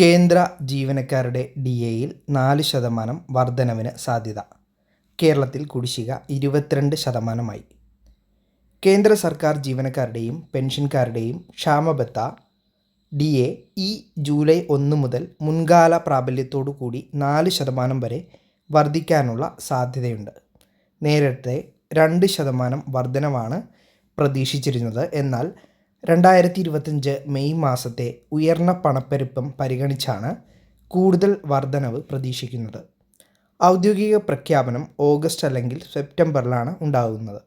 കേന്ദ്ര ജീവനക്കാരുടെ ഡി എയിൽ നാല് ശതമാനം വർധനവിന് സാധ്യത. കേരളത്തിൽ കുടിശ്ശിക ഇരുപത്തിരണ്ട് ശതമാനമായി. കേന്ദ്ര സർക്കാർ ജീവനക്കാരുടെയും പെൻഷൻകാരുടെയും ക്ഷാമബത്ത ഡി എ ഈ ജൂലൈ ഒന്ന് മുതൽ മുൻകാല പ്രാബല്യത്തോടു കൂടി നാല് ശതമാനം വരെ വർദ്ധിക്കാനുള്ള സാധ്യതയുണ്ട്. നേരത്തെ രണ്ട് ശതമാനം വർധനവാണ് പ്രതീക്ഷിച്ചിരുന്നത്. എന്നാൽ രണ്ടായിരത്തി ഇരുപത്തഞ്ച് മെയ് മാസത്തെ ഉയർന്ന പണപ്പെരുപ്പം പരിഗണിച്ചാണ് കൂടുതൽ വർധനവ് പ്രതീക്ഷിക്കുന്നത്. ഔദ്യോഗിക പ്രഖ്യാപനം ഓഗസ്റ്റ് അല്ലെങ്കിൽ സെപ്റ്റംബറിലാണ് ഉണ്ടാകുന്നത്.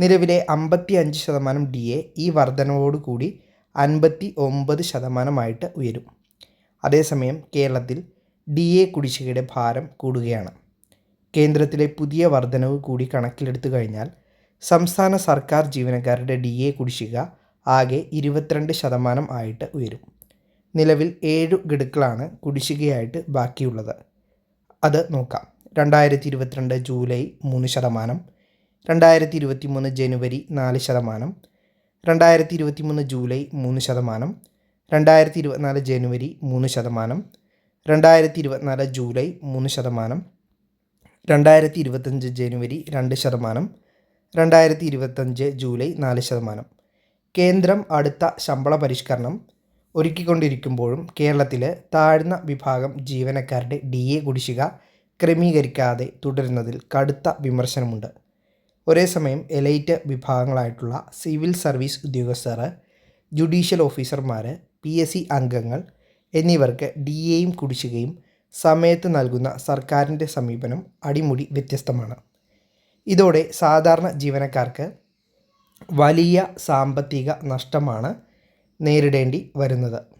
നിലവിലെ അമ്പത്തി അഞ്ച് ശതമാനം ഡി എ ഈ വർധനവോടുകൂടി അൻപത്തി ഒമ്പത് ശതമാനമായിട്ട് ഉയരും. അതേസമയം കേരളത്തിൽ ഡി എ കുടിശ്ശികയുടെ ഭാരം കൂടുകയാണ്. കേന്ദ്രത്തിലെ പുതിയ വർധനവ് കൂടി കണക്കിലെടുത്തു കഴിഞ്ഞാൽ സംസ്ഥാന സർക്കാർ ജീവനക്കാരുടെ ഡി എ കുടിശ്ശിക ആകെ ഇരുപത്തിരണ്ട് ശതമാനം ആയിട്ട് ഉയരും. നിലവിൽ ഏഴ് ഗഡുക്കളാണ് കുടിശ്ശികയായിട്ട് ബാക്കിയുള്ളത്. അത് നോക്കാം. രണ്ടായിരത്തി ഇരുപത്തിരണ്ട് ജൂലൈ മൂന്ന് ശതമാനം രണ്ടായിരത്തി ഇരുപത്തി മൂന്ന് ജനുവരി നാല് ശതമാനം രണ്ടായിരത്തി ഇരുപത്തി മൂന്ന് ജൂലൈ മൂന്ന് ശതമാനം രണ്ടായിരത്തി ഇരുപത്തിനാല് ജനുവരി മൂന്ന് ശതമാനം രണ്ടായിരത്തി ഇരുപത്തിനാല് ജൂലൈ മൂന്ന് ശതമാനം രണ്ടായിരത്തി ഇരുപത്തഞ്ച് ജനുവരി രണ്ട് ശതമാനം രണ്ടായിരത്തി ഇരുപത്തഞ്ച് ജൂലൈ നാല് ശതമാനം. കേന്ദ്രം അടുത്ത ശമ്പള പരിഷ്കരണം ഒരുക്കിക്കൊണ്ടിരിക്കുമ്പോഴും കേരളത്തിലെ താഴ്ന്ന വിഭാഗം ജീവനക്കാരുടെ ഡി എ കുടിശ്ശിക ക്രമീകരിക്കാതെ തുടരുന്നതിൽ കടുത്ത വിമർശനമുണ്ട്. ഒരേ സമയം എലൈറ്റ് വിഭാഗങ്ങളായിട്ടുള്ള സിവിൽ സർവീസ് ഉദ്യോഗസ്ഥർ ജുഡീഷ്യൽ ഓഫീസർമാർ പി എസ് സി അംഗങ്ങൾ എന്നിവർക്ക് ഡി എയും കുടിശ്ശികയും സമയത്ത് നൽകുന്ന സർക്കാരിന്റെ സമീപനം അടിമുടി വ്യത്യസ്തമാണ്. ഇതോടെ സാധാരണ ജീവനക്കാർക്ക് വലിയ സാമ്പത്തിക നഷ്ടമാണ് നേരിടേണ്ടി വരുന്നത്.